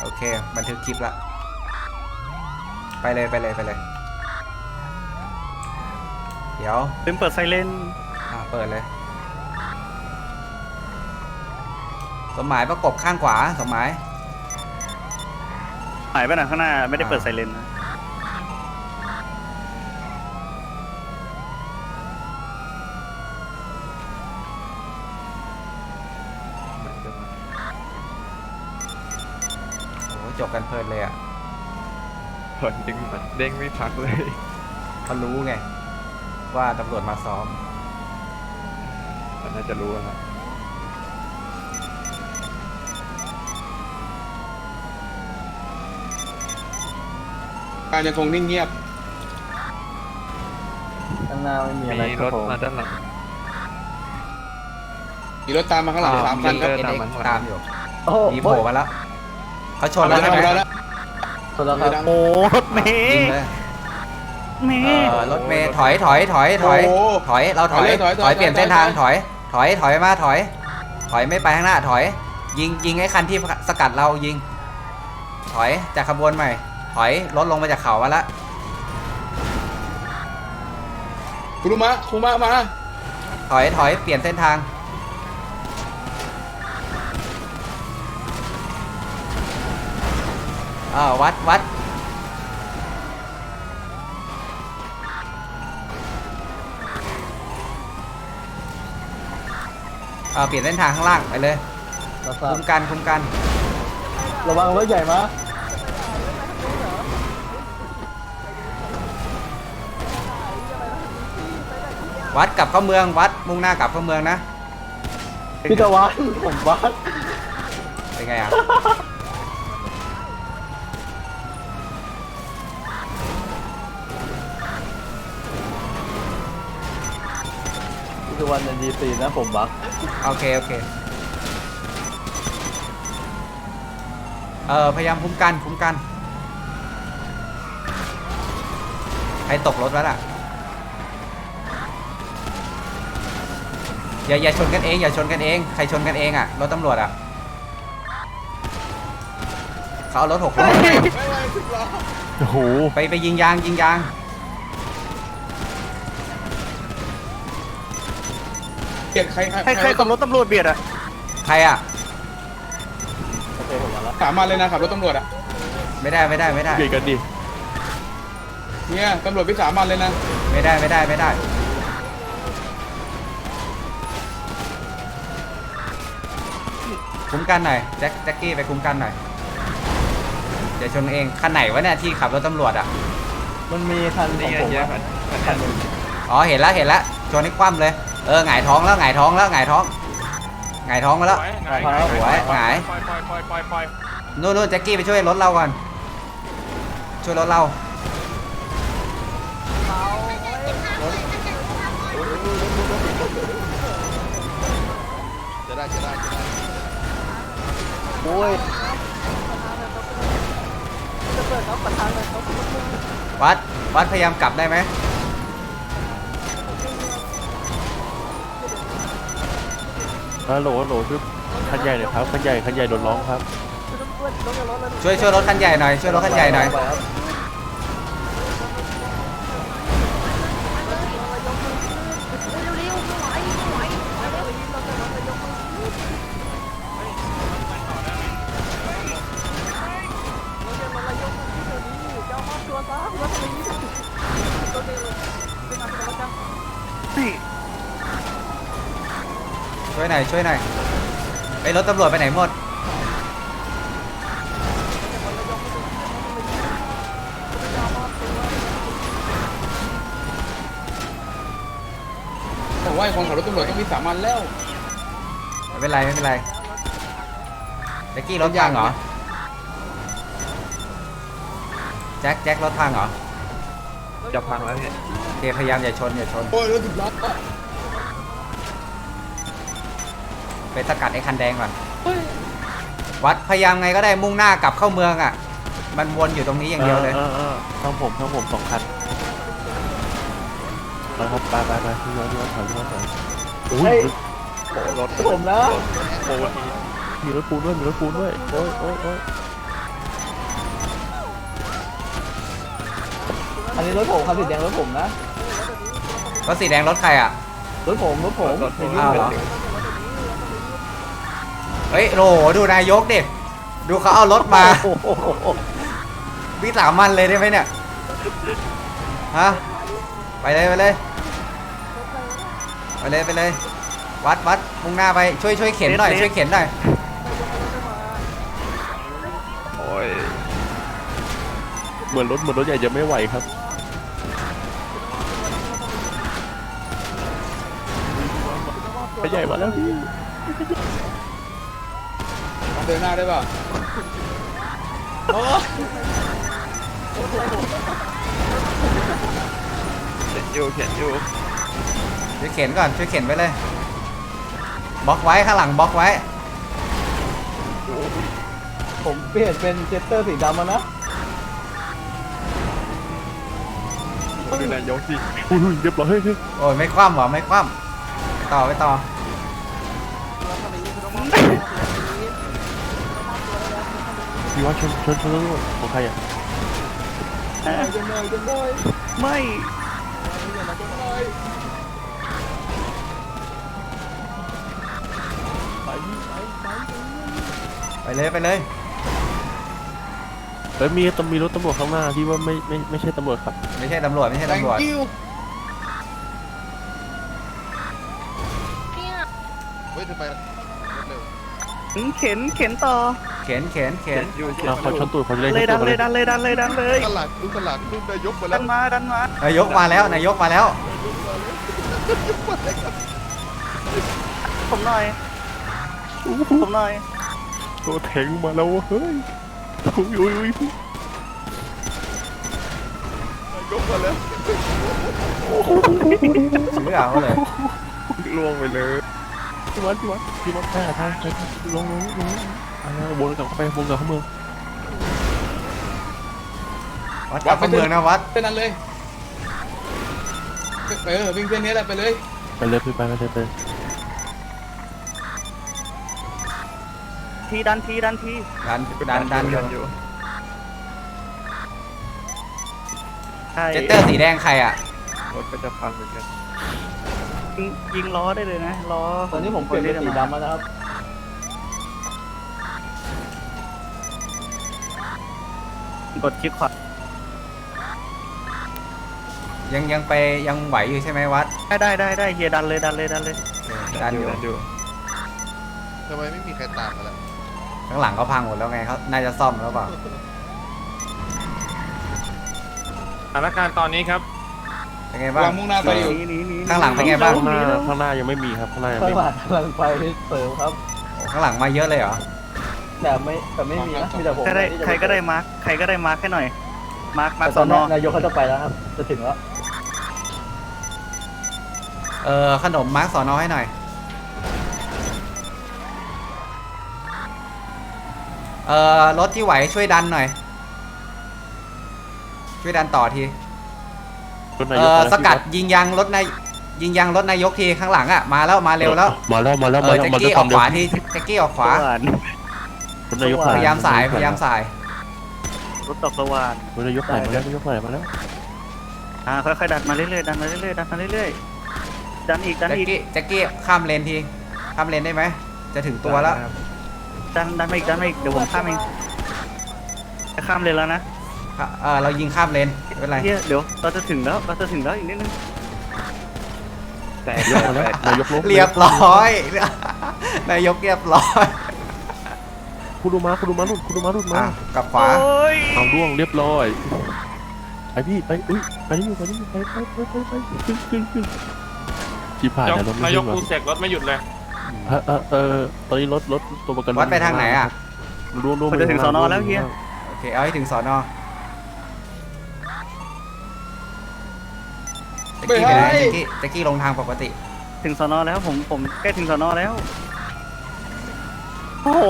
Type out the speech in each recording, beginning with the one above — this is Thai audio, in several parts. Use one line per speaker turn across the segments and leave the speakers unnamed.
โอเค บันทึกคลิปละ ไปเลยไปเลยไปเลย เดี๋ยว
ลืมเปิดไซเรน
อ่าเปิดเลย สมหมายประกบข้างขวา สมหมาย
หายไปหน่อยข้างหน้า ไม่ได้เปิดไซเรนนะ
โอ้โหจบ กันเพลินเลยอะ
ถอนจริงมันเด้งไม่พักเลย
เขารู้ไง ว่าตำรวจมาซ้อม
มันน่าจะรู้แล้วครับ
การยังคงนิ่งเงียบ
ข้างหน้าไม่มีอะไร
มี
ค
ร
รับ
ถ
ผม
มาด้านหลัง
มีรถตามมาข้างหลังสามคันครับ
เดิน
เอ็
ตาม
ก
มาข้างหลัง
ตามอยู่
โอ้โห
มีโผล่มาแล้ว เขาชนแล้ว
เอา
ใช่ไหม
แล้ว
ชนแล้วครับ
โอ้รถเม
ยิง
ย์
เลย
เม
เอ
ย์
อรถเมย์ถอยถอยถอยถอย
โอ้โห
ถอยเราถอย
ถอยถอยถอย
ถอยเปลี่ยน
ถอย
เส้นทาง
ถ
ถ
อ
อยยถอยถอยมาถอย ถอยไม่ไปข้างหน้าถอย ยิงยิงไอ้คันที่สกัดเรายิง ถอยจากขบวนใหม่ ถอยรถลงมาจากเขามาละ
คุรุมะคุรุมะมา
ถอยถอยเปลี่ยนเส้นทาง ออวัดวัดเออเปลี่ยนเส้นทางข้างล่างไปเลย
เราทราบ
คุมกันคุมกัน
ระวังรถใหญ่มา
วัดกลับเข้าเมืองวัดมุ่งหน้ากลับเข้าเมืองนะ
พี่ตะวันผมวัด
เป็นไงอะ
พี่ตะ วันเป็นดีซีนะผมวัด
โอเค โอเค เออพยายามคุ้มกันคุ้มกัน ใครตกรถแล้วล่ะ อย่าอย่าชนกันเองอย่าชนกันเอง ใครชนกันเองอะรถตำรวจอะเขาเอารถหกล้อ
โอ้โห
ไปไปยิงยางยิงยาง
เปลี่ยนใคร
ใครใครขับรถตำรวจเบียดอะ
ใครอะ
โอเคผมมาแล้ว
สามมาเลยนะขับรถตำรวจอะ
ไม่ได้ไม่ได้ไม่ได้
เบียดกันดิ
เนี่ยตำรวจวิสามันเลยนะ
ไม่ได้ไม่ได้ไม่ได้ คุ้มกันหน่อยแจ็คแจ็คกี้ไปคุ้มกันหน่อยเดี๋ยวชนเองคันไหนวะเนี่ยที่ขับรถตำรวจอะ
มันมีคันข
นี่
อง
ไง
ผม
เยอะ
อะ
มัน
คันหนึ่ง
อ๋อเห็นแล้วเห็นแล้วชนให้คว่ำเลย เออหงายท้องแล้วหงายท้องแล้วหงายท้องหงายท้องมาแล้วสวยหงายนู่นนู่นแจ็คกี้ไปช่วยรถเราก่อน ช่วยรถเรา
โอ้ย
วัดวัดพยายามกลับได้ไหม
ฮัลโหลฮัลโหลชุดคันใหญ่หน่อยครับคันใหญ่คันใหญ่โดนร้องครับ
ช่วยช่วยรถคันใหญ่หน่อยช่วยรถคันใหญ่หน่อย ช่วยหน่อยช่วยหน่อยไอ้รถตำรวจไปไหนหมด
แต่ว่าไอ้คนขับรถตำรวจต้องวิสามันแล้ว
ไม่เป็นไรไม่เป็นไรแจ็คกี้รถยางเหรอแจ็คแจ็ครถพังเหรอ
จะพังแล้วเนี่ย
โอเคพยายามอย่าชนอย่าชน
โอ้ยรถสิบล้อ
ไปสกัดไอ้คันแดงก่อน วัดพยายามไงก็ได้มุ่งหน้ากลับเข้าเมืองอะ มันวนอยู่ตรงนี้อย่างเดียวเลย
อออทั้งผมทั้งผมสองคันไปครไปไปไปพี่ย้อนย้อถอยย้อนถอยอุ้ย
รถ
ผมนะ
โอ้
มีรถปูนด้วยมีรถปูนด้วยโอ้ยโอ้ยโอ้ย
อันนี้รถผมคันสีแดงรถผมนะ
รถสีแดงรถใครอะ
รถผมรถผม
รถผม
อ้าวเหรอ เฮ้ยโหดูนายกดิดูเขาเอารถมา
โอ้โห
วิสามันเลยได้ไหมเนี่ย ฮะ ไปเลยไปเลย ไปเลยไปเลย วัดวัดมุ่งหน้าไปช่วยช่วยเข็นหน่อยช่วยเข็นหน่อย
โอ้ย
เหมือนรถเหมือนรถใหญ่จะไม่ไหวครับคันใหญ่มาแล้วพี่
เดินหน้าได้ป่ะโอ้
เข็นอยู่เข็นอยู่
ช่วยเข็นก่อนช่วยเข็นไปเลยบล็อกไว้ข้างหลังบล็อกไว้
ผมเปลี่ยนเป็นเจสเตอร์สีดำมานะ
ดูนายกสิ
อุ้ยเรียบร้อยเฮ้ยเฮ้ย
โอ้ยไม่คว่ำเหรอไม่คว่ำต่อไปต่อ
พี่ว่าชนชนชนรถของใครอะ
ไม่
ไปเลยไปเลย
เอ้ยมีต้องมีรถตำรวจข้างหน้าที่ว่าไม่ไม่ไม่ใช่ตำรวจครับ
ไม่ใช่ตำรวจไม่ใช่
แตง
ตำรวจ
กิ้ว
เฮ้ยทำไม
เข็นเข็นต่อ
เข็นเข็นเข็
เข็
น
นอยู่เข็น
เรา
อ
เขาช
ยู่
นตูดเขาจะได้
เลย
ช
ดั
น
น
ตูด
เลยดันเลยดันเลยดันเลย
ข้างหลังดูข้างหลังดูนายกมา
ดั
แล้ว
นมาดันมานา
ยกมาแล้วนายกมาแล้ว
ผมหน่อยผมหน่อย
ตัวแทงมาแล้วเฮ้ยอุ้ยอุ้ยอุ้ย
นายกมาแล้ว
เชื่อเขาเลย
ล่วงไปเลย
พี่วัดพี่วัดพี่วัดแพ้ทางไปลงลงลงอ่าวนกลับเข้าไปวนกลับเข้าเมือง
วัดกลับเข้าเมืองนะวัด
เส้นนั้นเลยไปเออวิ่งเส้นนี้แหละไปเลย
ไปเลยพี่ไปไปเลยไปเลย
ทีดันทีดันที
ดันดันดัน
ดันอยู่
ใช่
เจตเตอร์สีแดงใครอะ
รถก็จะพังเหมือนกัน
ยิ งยิงล้อได้เลยนะล้อ
ตอนนี้ผมเปลี่ยนเป็นสีดำแล้วนะครับ
กดคลิกขวา
ยังยังไปยังไหวอยู่ใช่ไหมวัด
ได้ได้ได้ได้เฮียดันเลยดันเลยดันเลย
ดันอยู่
ดันอยู่
ทำไมไม่มีใครตามมาล่ะ
ข้างหลังเขาพังหมดแล้วไงเขาน่าจะซ่อมแล้วเปล่า
สถานการณ์ตอนนี้ครับ
เป็นไงบ้าง
วางมุ่งหน้าไปอยู่
หนีหนีหนี
ข้างหลังเป็นไงบ้าง
ข้างหน้าข้างหน้ายังไม่มีครับข้างหน้ายัง
ข้าง
ไม่
ห
มี
ลังกำลังไปเสริมครับ
โอ้ข้างหลังมาเยอะเลยเหรอ
แต่ไม่แต่ไม่มีนะมีแต่ผม
ใครได้
ที่จะ
ใครก็ได้มาร์คใครก็ได้มาร์คให้หน่อย มาร์คมา
แต่
ร์ค
ต
ส
อ
อนน
นี้
อน
นายกเขาจะไปแล้วครับ จะถึงแล้ว
เออขนมมาร์คสอนอให้หน่อย เออรถที่ไหวช่วยดันหน่อย ช่วยดันต่อที
รถนา
เอย
ก
อ
มาแล้ว
สกัด
พี่วั
ยิงยางรถนายยิงยางรถนายกทีข้างหลังอะมาแล้วมาเร็วแล้ว
มาแล้วมาแล้ว
เอ
มา
อ
แล้ว
แจ็ค
มาด้ว
กี้
ย
อ
ควา
อ
ม
ก
เร็
ข
ว
วาทีแจ็คกี้ออกขวา
สว่าน
รถนายก
พ
พยายามสายพยายามสาย
รถตกสว่าน
รถนายกไหลมาแล้วนายกไหลมาแล้ว
อ่า ค่อยๆ ดันมาเรื่อยๆ ดันมาเรื่อยๆ ดันมาเรื่อยๆ ดันอีก ดัน
แจ็ค
อีก
กี้แจ็คกี้ข้ามเลนทีข้ามเลนได้ไหมจะถึงตัวแล้ว
ดันดันมาอีก ดันมาอีก เดี๋ยวผมข้ามเองจะข้ามเลยแล้วนะ
เออเรายิงข้ามเลนไม่เป็นไร
เฮียเดี๋ยวเราจะถึงแล้วเราจะถึงแล้วอีกนิดนึง
แต่
นายกมาแล้วนายกลบ
เรียบร้อยนายกเรียบร้อย
คุณดูมาคุณดูมาหลุดคุณดูมาหลุดมา
อะกลับขวา
โอ้ย
เอาร่วงเรียบร้อยไปพี่ไปอุ้ยไปนี่อยู่ไปนี่อยู่ไปไปไปไปไปขึ้นขึ้นขึ้นจีผ่าน
ยก
นะรถไม่
นาย
ขึ้
ก
นมา
กูเสกรถไม่หยุดเลย
เออเออเออตอนนี้รถรถตัวประกัน
วัดไปทางไหนอะ
ร่วงร่วง
มันจะถึงสอนอแล้วเฮีย
โอเคเอาให้ถึงสอนอแจ็คกี้ ไปไหนแจ็คกี้แจ็คกี้ลงทางปกติ
ถึงสอนอแล้วผมผมใกล้ถึงสอนอแล้ว โอ้โห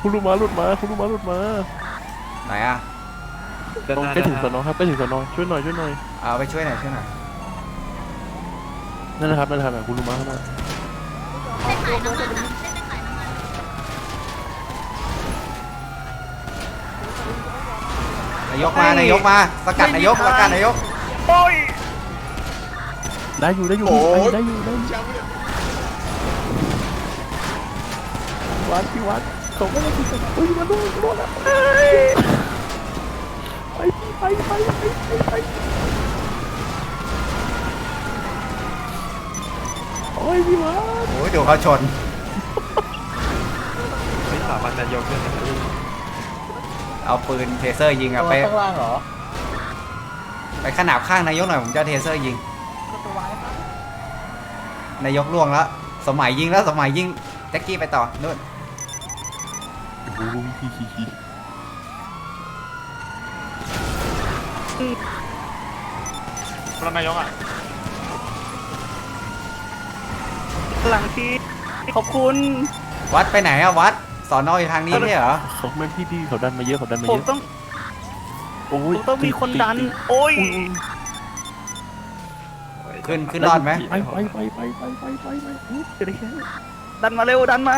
คุณดูมาหลุดมาคุณดูมาหลุดมา
ไหนอะ
ใกล้ถึงสอนอครับใกล้ถึงสอนอช่วยหน่อยช่วยหน่อย
เอาไปช่วยหน่อยช่วยหน่อย
นั่นนะครับนั่นนะครับคุณดูมาข้างหน้า
นายกมานายกมา สกัดนายกสกัดนายก
โอ้ย
ได้อยู่ได้อยู่
โอ้ย
ได้อยู่ได้อยู่
แชมป์เนี่ย
วัดพี่วัดเขาไม่ได้กินกันอุ้ยมาดูโดนแล้วไปพี่ไปไปไปไปไปโอ้ยพี่วัด
โอ้ยดูเขาชน
วิสามันนายกเนี่ยนะ
เอาปืนเทเซอร์ยิง
เอา
อะไป
ข้างล่างเหรอ
ไปขนาบข้างนายกหน่อยผมจะเอาเทเซอร์ยิง นายกล่วงแล้ว สมัยยิงแล้วสมัยยิงแจ็คกี้ไปต่อนู่น
โอ้ยพี่พี่พี่
รถนายกอะ
หลังที่ขอบคุณ
วัดไปไหนอะวัดสอนออยู่ทางนี้ไม่ใช่เหรอ
เขาไม่พี่พี่เขาดันมาเยอะเขาดันมา
ผ
เย
ม
อะ
ต้อง
โอ้
ผ
ย
มต้องมีคนดัน
ติ
โอ้ย
ขึ้นขึ้นรอดไหม
ไปไปไปไปไปไปไปไปอุ๊ยเดี๋ยวได้แค่
ดันมาเร็วดันมา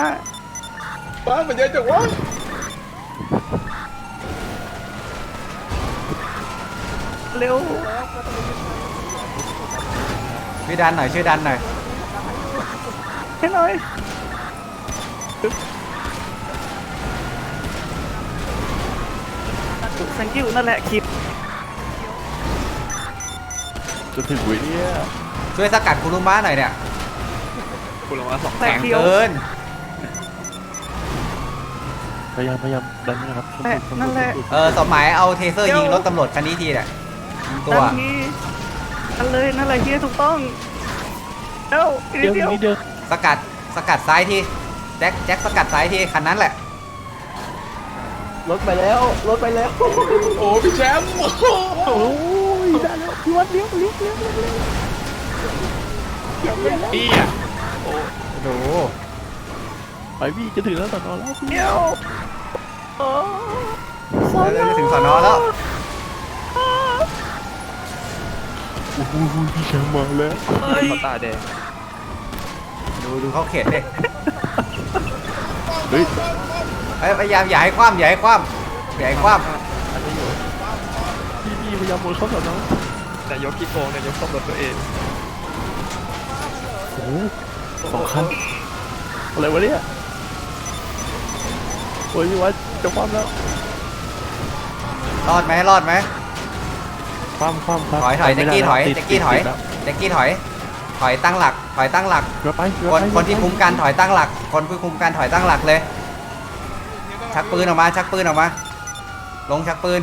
บ้านมันเยอะจังวะ
เร็ว
ช่วยดันหน่อยช่วยดันหน่อย
ให้หน่อยสังกิวนั่นแหละคลิป
จะถึงเว้ยเนี่ย
ช่วยสกัดคุรุมะหน่อยเนี่ย
คุณลงมาสอง
แตก
แข็ง
เดียว
เกิน
พยายามพยายามดันนะครับ
แตะนั่นแหละ
เออสมัยเอาเทเซอร์ยิงรถตำรวจคันนี้ทีเนี่ยยิงตั
ดั
ว
นนี้นั่นเลยนั่นแหละเฮียถูกต้องเร็วอีกนิ
เดี๋ย
ด
ว
เดียว
นี้เดียว
สกัดสกัดซ้ายทีแจ็คแจ็คสกัดซ้ายทีคันนั้นแหละ
รถไปแล้วรถไปแล้ว
โอ้พี่แชมป์โอ้โห
โอ้ย ได้แล้วพี่วัดเลี้ยวเลี้ยวเลี้ยวเลี้ยวเลี้ยว
พี่อะ
ดู
ไปพี่จะถึงแล้วสอนอแล้วพี่
เดียวโอ้
เราจะถึงสอนอแล้ว
โอ้โหพี่แชมป์มาแล้ว
เขาตาแดง
ดูดูเขาเข็นดิ
เฮ้ย
เอ้ยพยายามอย่าให้คว่ำอย่าให้คว่ำอย่าให้คว่
พี่ พี่พยายามวนเข้าสอนอนา
ยกขี้โกงนายกซ่อมรถตัวเอง
โอ้โหสองคันอะไรวะเนี่ยโอ้ยพี่วัดจะคว่ำแล้วำ
รอดไหมรอดไหม
คว่ำคว่ำครับ
ถอยถอย
ไป
แจ็ค
ไม่
กี้
ได้
ถอย
แล้ว
แจ็คกี้ถอย
ติดแล้ว
แจ็คกี้ถอย ถอยตั้งหลัก ถอยตั้งหลัก
เรือไปเรือ
คน
ไป
คนที่คุ้มกันถอยตั้งหลัก คนที่คุ้มกันถอยตั้งหลักเลย ชักปืนออกมา ชักปืนออกมา ลงชักปืน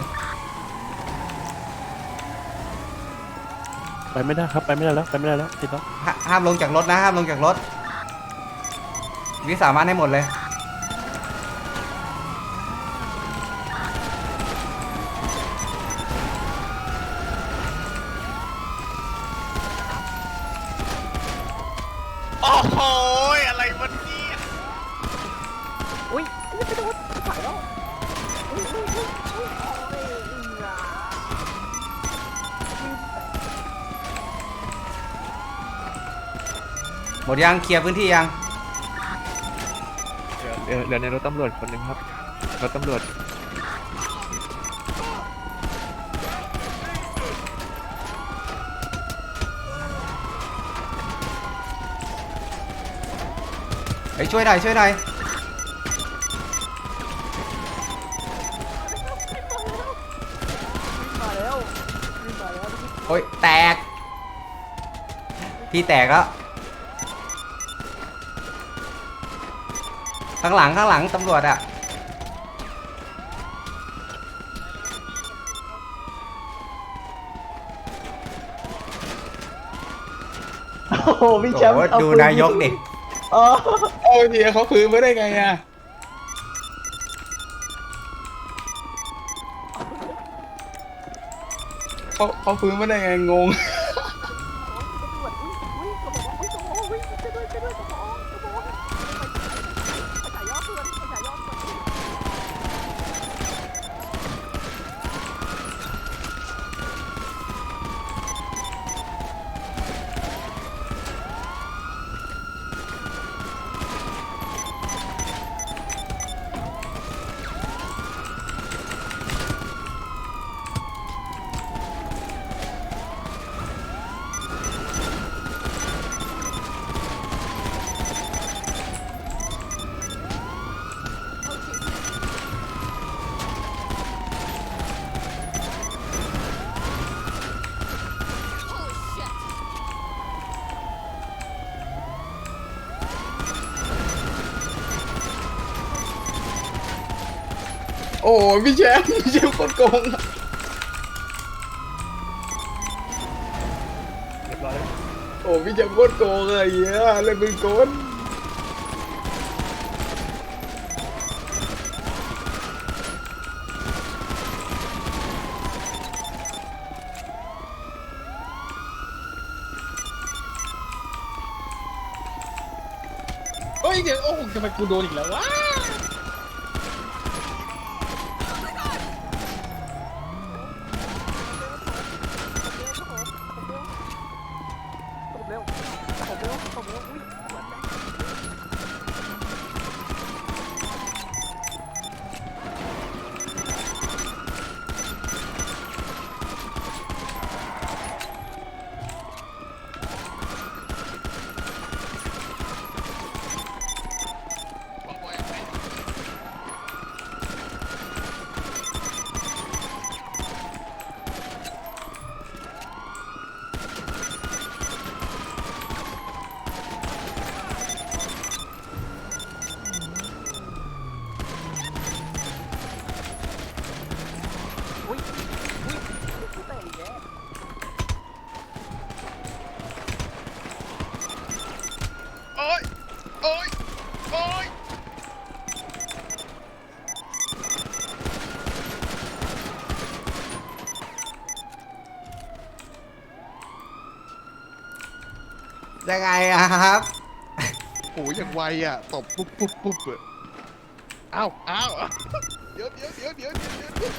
ไปไม่ได้ครับไปไม่ได้แล้วไปไม่ได้แล้วติดแล้ว
ห้าห้ามลงจากรถนะห้ามลงจากรถ วิสามันให้หมดเลย
โอ้โหอะไรวะเนี่ย
หมดยังเคลียร์พื้นที่ยัง
เหลือเหลือในรถตำรวจคนหนึ่งครับ รถตำรวจ
ไปช่วยหน่อยช่วยหน่อยโอ้ยแตกพี่แตกแล้ว ข้างหลังข้างหลังตำรวจอะ
โอ้โหพี่แชมป์
โอ้โห
เอา
ดู
ปื
นายกดิ
อ๋อ
โอ้ยเฮียเขาฟื้นมาได้ไงอะเขาเขาฟื้นมาได้ไงงง โอ้พี่แชมป์พี่แชมป์โคตรโกงอะ
เรียบร้อยแล้ว
โอ้พี่แชมป์โคตรโกงเลยเหี้ยเล่นปืนกลเฮ้ยเดี๋ยวโอ้โหทำไมกูโดนอีกแล้ววะ
ยั
งไงอะครับ
โอ้ยอย่างไวอะตบปุ๊บปุ๊บปุ๊บอะอ้าวอ้าวเดี๋ยวเดี๋ยวเดี๋ยวเดี๋ยวเดี๋ยวเดี๋ยว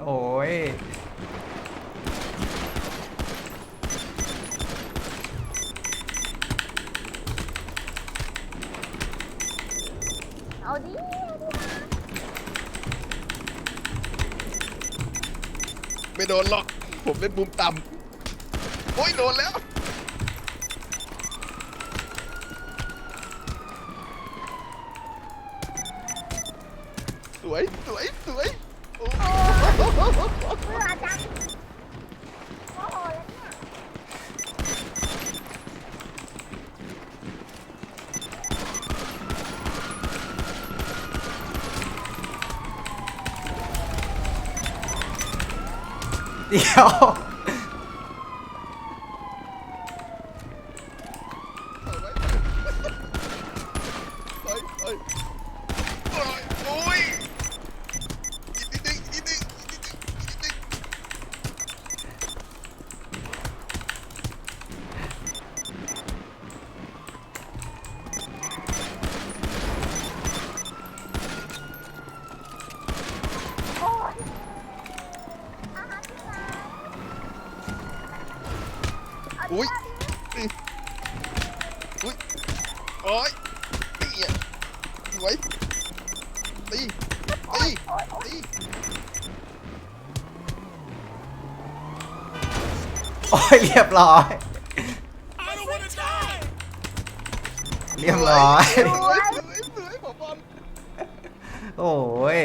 โอ้ย
เอาดิ
ไม่โดนหรอก ผมเล่นมุมต่ำโอ้ยโดนแล้ว สวย สวย
เดี๋
อา
ดิ
อุ้ย
เอาดิ
อุ้ยโอ้ยนี่อะสวยตีตีตี
โอ้ยเรียบร้อย เรียบร้อย
สวยสวยสวยผมบอล
โอ้ย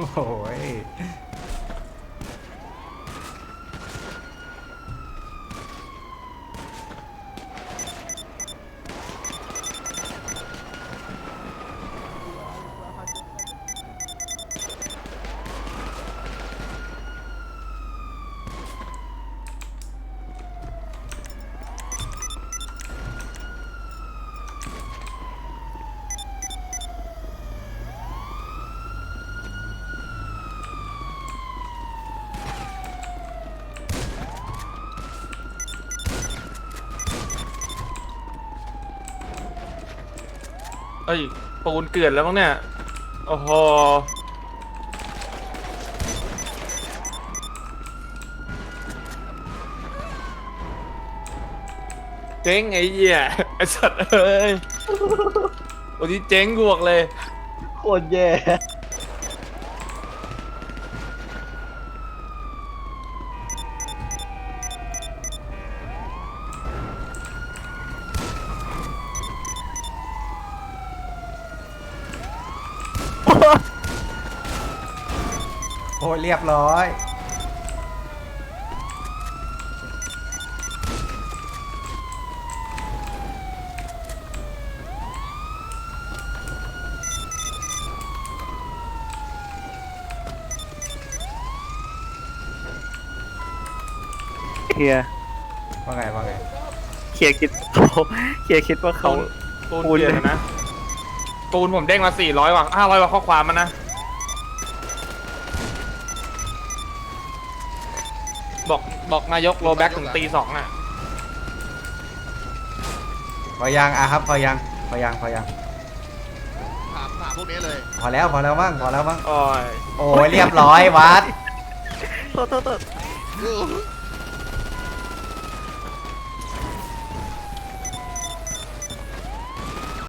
Oh, wait. เอ้
ยปูนเกลื่อนแล้วมั้งเนี่ย โอ้โห เจ๊งไอ้เหี้ยไอ้สัตว์เอ้ยวันนี้เจ๊งกวกเลย
โคตรแย่
รียบร้อย
เคลียร์
ว่าไงว่าไง
เคลียร์คิดเขาเคลียร์คิดว่าเขา
ปูน
ปูน
เกลื่อนอะนะปูนผมเด้งมาสี่ร้อยว่ะห้าร้อยว่ะข้อความมันนะ บอกบอกนายกโรแบ็กถึงตีสองอะ
พอยังอะครับพอยังพอยังพอยัง
ถามถามพวกนี้เลย
พอแล้วพอแล้วมั้งพอแล้วมั้ง
โอ้ย
โอ้ยเรียบร้อยวัด
โทษโทษโทษ
โอ้